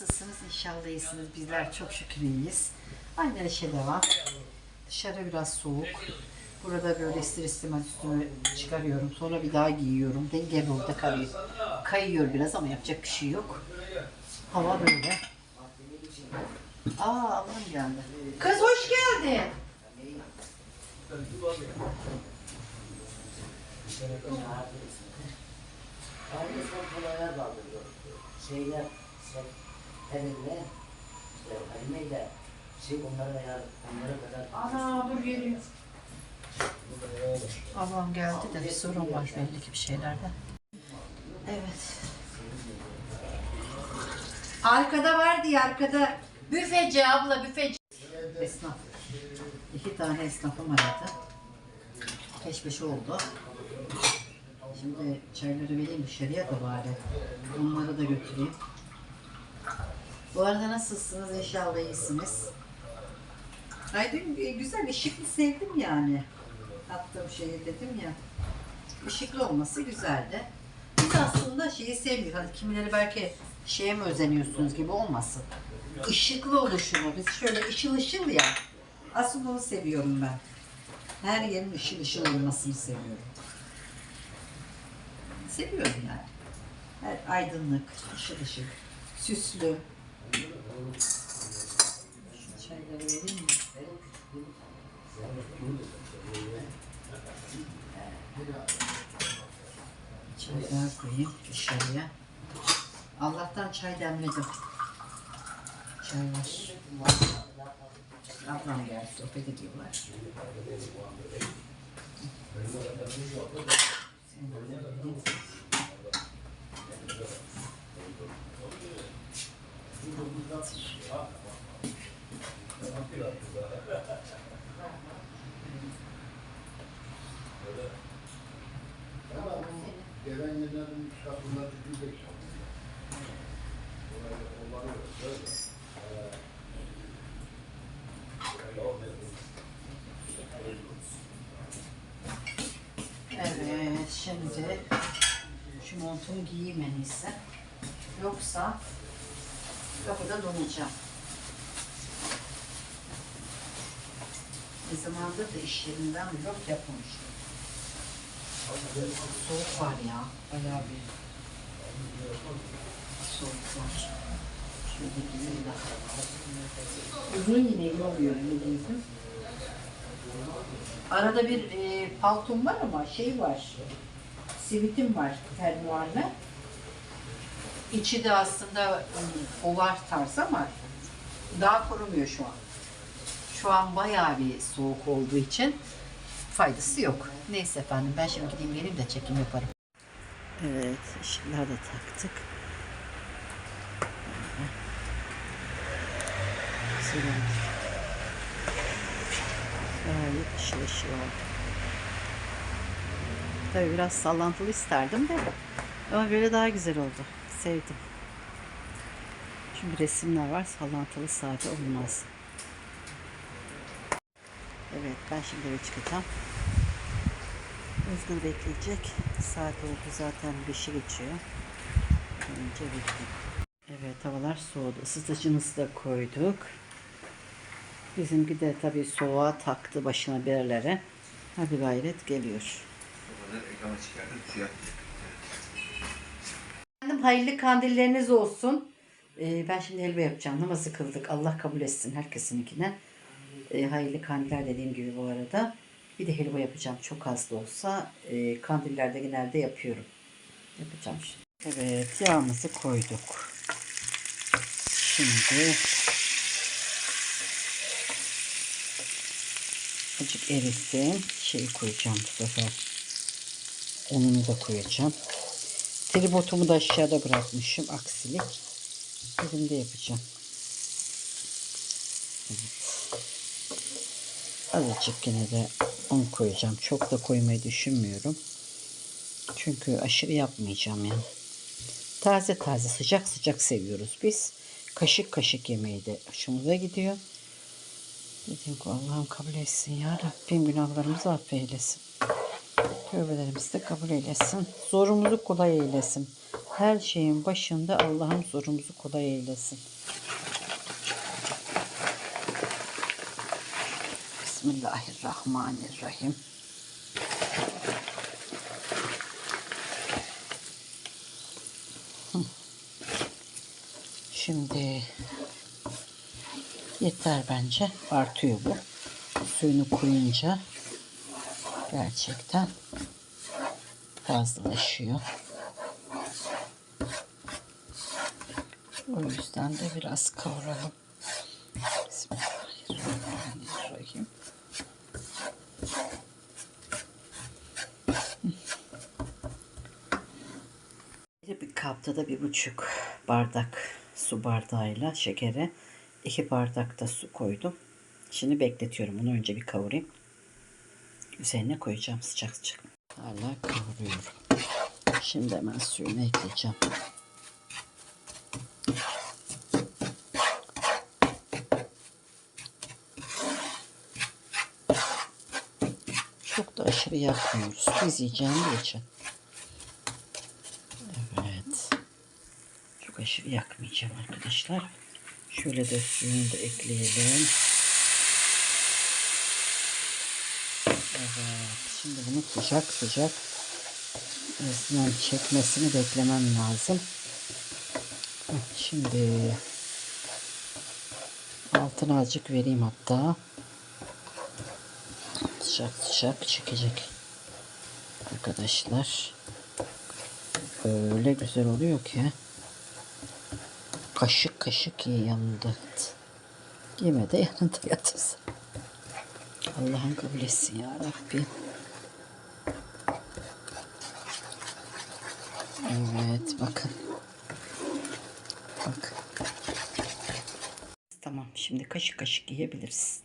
Nasılsınız? İnşallah iyisiniz. Bizler çok şükür iyiyiz. Aynı neşe devam. Dışarı biraz soğuk. Burada böyle ister istemez üstümü çıkarıyorum. Sonra bir daha giyiyorum. Denge burada kalıyor. Kayıyor biraz ama yapacak bir şey yok. Hava böyle. Aa ablam geldi. Kız hoş geldin. Şeyler, sen, Halil'le, işte Halime'yle, şey onlara ya, onlara kadar. Ana dur geliyor. Ablam geldi de bir sorun var belli ki bir şeylerde. Evet. Arkada var diye arkada. Büfeci abla büfeci. Esnaf. İki tane esnafım aradı. Peş peşe oldu. Şimdi çayları vereyim dışarıya da bari. Onları da götüreyim. Bu arada nasılsınız? İnşallah iyisiniz. Aydın e, güzel, ışıklı sevdim yani. Attığım şeyi dedim ya. Işıklı olması güzeldi. Biz aslında şeyi sevmiyoruz. Hani kimileri belki şeye mi özeniyorsunuz gibi olmasın. Işıklı oluşumu. Biz şöyle ışıl ışıl ya. Asıl onu seviyorum ben. Her yerin ışıl ışıl olmasını seviyorum. Seviyorum yani. Her aydınlık, ışıl ışıl, süslü. Çayları vereyim? Çaylar koyayım dışarıya. Allah'tan çay demledim. Çay var. Ablam geldi sohbet ediyorlar. Sen de Evet, şimdi şu montumu giyeyim en. Yoksa kapıda donacağım. Ne zamandır da iş yerinden vlog yapmamıştım. Soğuk var ya, bayağı bir soğuk var. Şöyle de. Uzun yine ne oluyor ne giydim? Arada bir e, paltom var ama şey var. Sivitim var fermuarlı. İçi de aslında e, ovar tarzı ama daha kurumuyor şu an. Şu an bayağı bir soğuk olduğu için faydası yok. Neyse efendim ben şimdi gideyim geleyim de çekim yaparım. Evet ışıklar da taktık. Güzel oldu. Gayet ışıl ışıl oldu. Tabii biraz sallantılı isterdim de ama böyle daha güzel oldu. Sevdim. Çünkü resimler var sallantılı sade olmaz. Evet ben şimdi eve çıkacağım. Özgür bekleyecek. Saat oldu zaten 5'i geçiyor. Önce bekleyeyim. Evet havalar soğudu. Isıtıcımızı da koyduk. Bizimki de tabii soğuğa taktı başına bir yerlere. Hadi gayret geliyor. Efendim hayırlı kandilleriniz olsun. Ee, ben şimdi helva yapacağım. Namazı kıldık. Allah kabul etsin herkesininkine. Ee, hayırlı kandiller dediğim gibi bu arada. Bir de helva yapacağım. Çok az da olsa. Ee, kandillerde genelde yapıyorum. Yapacağım şimdi. Evet yağımızı koyduk. Şimdi Azıcık erisin. Şey koyacağım bu sefer. Ununu da koyacağım. Tribotumu da aşağıda bırakmışım. Aksilik. Elimde yapacağım. Azıcık yine de un koyacağım. Çok da koymayı düşünmüyorum. Çünkü aşırı yapmayacağım yani. Taze taze sıcak sıcak seviyoruz biz. Kaşık kaşık yemeği de hoşumuza gidiyor. Dedim ki Allah'ım kabul etsin ya Rabbim günahlarımızı affeylesin. Tövbelerimizi de kabul eylesin. Zorumuzu kolay eylesin. Her şeyin başında Allah'ım zorumuzu kolay eylesin. Bismillahirrahmanirrahim. Şimdi yeter bence. Artıyor bu. Suyunu koyunca gerçekten fazlalaşıyor. O yüzden de biraz kavuralım. Bismillahirrahmanirrahim. Bir kapta da bir buçuk bardak su bardağıyla şekere iki bardak da su koydum. Şimdi bekletiyorum. Bunu önce bir kavurayım. Üzerine koyacağım sıcak sıcak. Hala kavuruyorum. Şimdi hemen suyunu ekleyeceğim. Çok da aşırı yakmıyoruz. Biz yiyeceğimiz için. Evet. Çok aşırı yakmayacağım arkadaşlar. Şöyle de suyunu da ekleyelim. Evet. Şimdi bunu sıcak sıcak resmen çekmesini beklemem lazım. Şimdi altına azıcık vereyim hatta. Sıcak sıcak çekecek. Arkadaşlar. Öyle güzel oluyor ki. Kaşık kaşık iyi yanında. Yeme de yanında yatırsın. Allah'ın kabul etsin ya Rabbim. Evet bakın. Bak. Tamam şimdi kaşık kaşık yiyebiliriz.